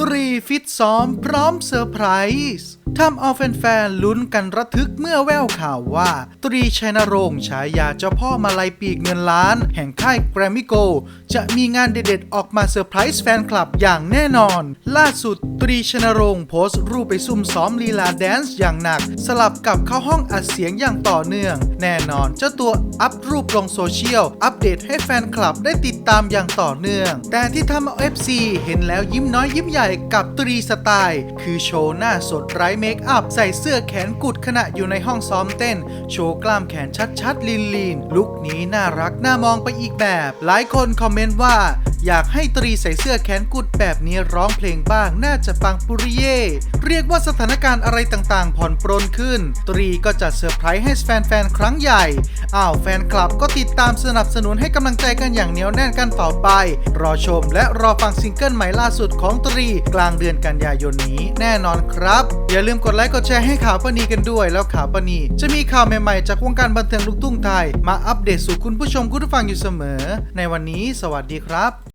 ตรีฟิตซ้อมพร้อมเซอร์ไพรส์ ทำเอาแฟนๆลุ้นกันระทึกเมื่อแววข่าวว่า ตรีชัยนรงค์ฉายาเจ้าพ่อมาลัยปีกเงินล้าน แห่งค่ายแกรมมี่โกจะมีงานเด็ดๆ ออกมาเซอร์ไพรส์แฟนคลับอย่างแน่นอน ล่าสุดตรีชัยนรงค์โพสต์รูปไปซุ่มซ้อมลีลาแดนซ์อย่างหนัก สลับกับเข้าห้องอัดเสียงอย่างต่อเนื่อง แน่นอนเจ้าตัวอัพรูปลงโซเชียล อัปเดตให้แฟนคลับได้ติดตามอย่างต่อเนื่อง แต่ที่ทำเอา FC เห็นแล้วยิ้มน้อยยิ้มใหญ่กับตรีสไตล์ คือโชว์หน้าสดไร้เมคอัพใส่เสื้อแขนกุดขณะอยู่ในห้องซ้อมเต้น โชว์กล้ามแขนชัดๆลีนๆลุคนี้น่ารักน่ามองไปอีกแบบ หลายคนคอมเมนต์ว่า อยากให้ตรีใส่เสื้อแขนกุดแบบนี้ร้องเพลงบ้างน่าจะปังปุริเย่เรียกว่าสถานการณ์อะไรต่างๆ ผ่อนปรนขึ้น ตรีก็จัดเซอร์ไพรส์ให้แฟนๆ ครั้งใหญ่ อ้าวแฟนคลับก็ติดตามสนับสนุนให้กำลังใจกันอย่างเหนียวแน่นกันต่อไป รอชมและรอฟังซิงเกิลใหม่ล่าสุดของตรี กลางเดือนกันยายนนี้แน่นอนครับ อย่าลืมกดไลค์กดแชร์ให้ข่าวปณีกันด้วย แล้วข่าวปณีจะมีข่าวใหม่ๆ จากวงการบันเทิงลูกทุ่งไทย มาอัปเดตสู่คุณผู้ชมคุณผู้ฟังอยู่เสมอ ในวันนี้ สวัสดีครับ